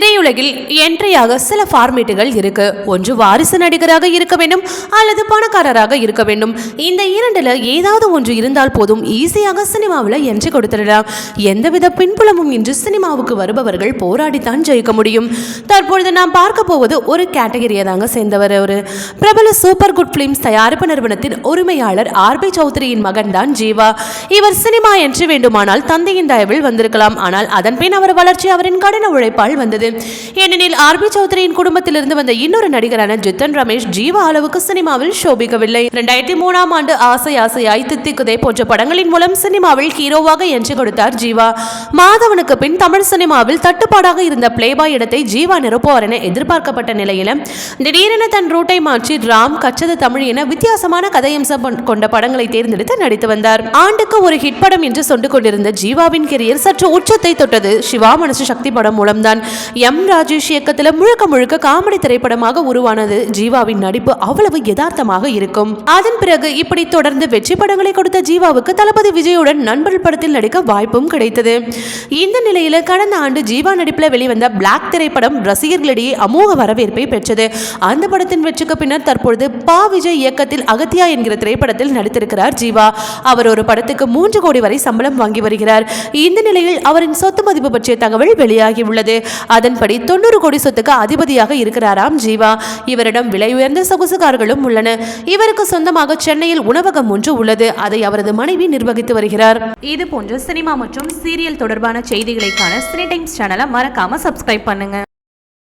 திரையுலகில் என்ட்ரியாக சில ஃபார்மேட்டுகள் இருக்கு. ஒன்று வாரிசு நடிகராக இருக்க வேண்டும் அல்லது பணக்காரராக இருக்க வேண்டும். இந்த இரண்டுல ஏதாவது ஒன்று இருந்தால் போதும் ஈஸியாக சினிமாவில் என்ட்ரி கொடுத்துடலாம். எந்தவித பின்புலமும் இன்றி சினிமாவுக்கு வருபவர்கள் போராடித்தான் ஜெயிக்க முடியும். தற்பொழுது நாம் பார்க்க போவது ஒரு கேட்டகரியை தாங்க சேர்ந்தவர் ஒரு பிரபல சூப்பர் குட் பிலிம்ஸ் தயாரிப்பு நிறுவனத்தின் உரிமையாளர் ஆர்பி சௌத்ரியின் மகன் தான் ஜீவா. இவர் சினிமா என்ட்ரி வேண்டுமானால் தந்தையின் தயவில் வந்திருக்கலாம். ஆனால் அதன் பின் அவர் வளர்ச்சி அவரின் கடின உழைப்பால் வந்தது. ஏனெனில் ஆர்பி சௌத்ரியின் குடும்பத்திலிருந்து வந்த இன்னொரு நடிகரான ஜித்தன் ரமேஷ் ஜீவா அளவுக்கு சினிமாவில் சோபிக்கவில்லை இரண்டாயிரத்தி மூணாம் ஆண்டு ஆசை ஆசையாய் தித்திக்குதே போன்ற படங்களின் மூலம் சினிமாவில் ஹீரோவாக என்று கொடுத்தார் ஜீவா. மாதவனுக்கு பின் தமிழ் சினிமாவில் தட்டுப்பாடாக இருந்த பிளேபாய் இடத்தை ஜீவா நிரப்புவார் என எதிர்பார்க்கப்பட்ட நிலையில திடீரென தன் ரூட்டை மாற்றி ராம் கச்சது தமிழ் என வித்தியாசமான கதையம்சம் கொண்ட படங்களை தேர்ந்தெடுத்து நடித்து வந்தார். ஆண்டுக்கு ஒரு ஹிட் படம் என்று சொல்லிக் கொண்டிருந்த ஜீவாவின் கெரியர் சற்று உச்சத்தை தொட்டது சிவா மனசு சக்தி படம் மூலம்தான். எம் ராஜேஷ் இயக்கத்தில் முழுக்க முழுக்க காமெடி திரைப்படமாக உருவானது ஜீவாவின் நடிப்பு அவ்வளவு யதார்த்தமாக இருக்கும். அதன் பிறகு இப்படி தொடர்ந்து வெற்றி படங்களை கொடுத்த ஜீவாவுக்கு தளபதி விஜயுடன் நண்பர் படத்தில் நடிக்க வாய்ப்பும் கிடைத்தது. இந்த நிலையில கடந்த ஆண்டு ஜீவா நடிப்பில் வெளிவந்த பிளாக் திரைப்படம் ரசிகர்களிடையே அமோக வரவேற்பை பெற்றது. அந்த படத்தின் வெற்றிக்கு பின்னர் தற்பொழுது பா விஜய் இயக்கத்தில் அகத்தியா என்கிற திரைப்படத்தில் நடித்திருக்கிறார் ஜீவா. அவர் ஒரு படத்துக்கு மூன்று கோடி வரை சம்பளம் வாங்கி வருகிறார். இந்த நிலையில் அவரின் சொத்து மதிப்பு பற்றிய தகவல் வெளியாகி உள்ளது அதன்படி தொண்ணூறு கோடி சொத்துக்கு அதிபதியாக இருக்கிறாராம் ஜீவா. இவரிடம் விலை உயர்ந்த சொகுசு கார்களும் உள்ளன. இவருக்கு சொந்தமாக சென்னையில் உணவகம் ஒன்று உள்ளது. அதை அவரது மனைவி நிர்வகித்து வருகிறார். இது போன்ற சினிமா மற்றும் சீரியல் தொடர்பான செய்திகளைக்கான சினி டைம்ஸ் சேனலை மறக்காம சப்ஸ்கிரைப் பண்ணுங்க.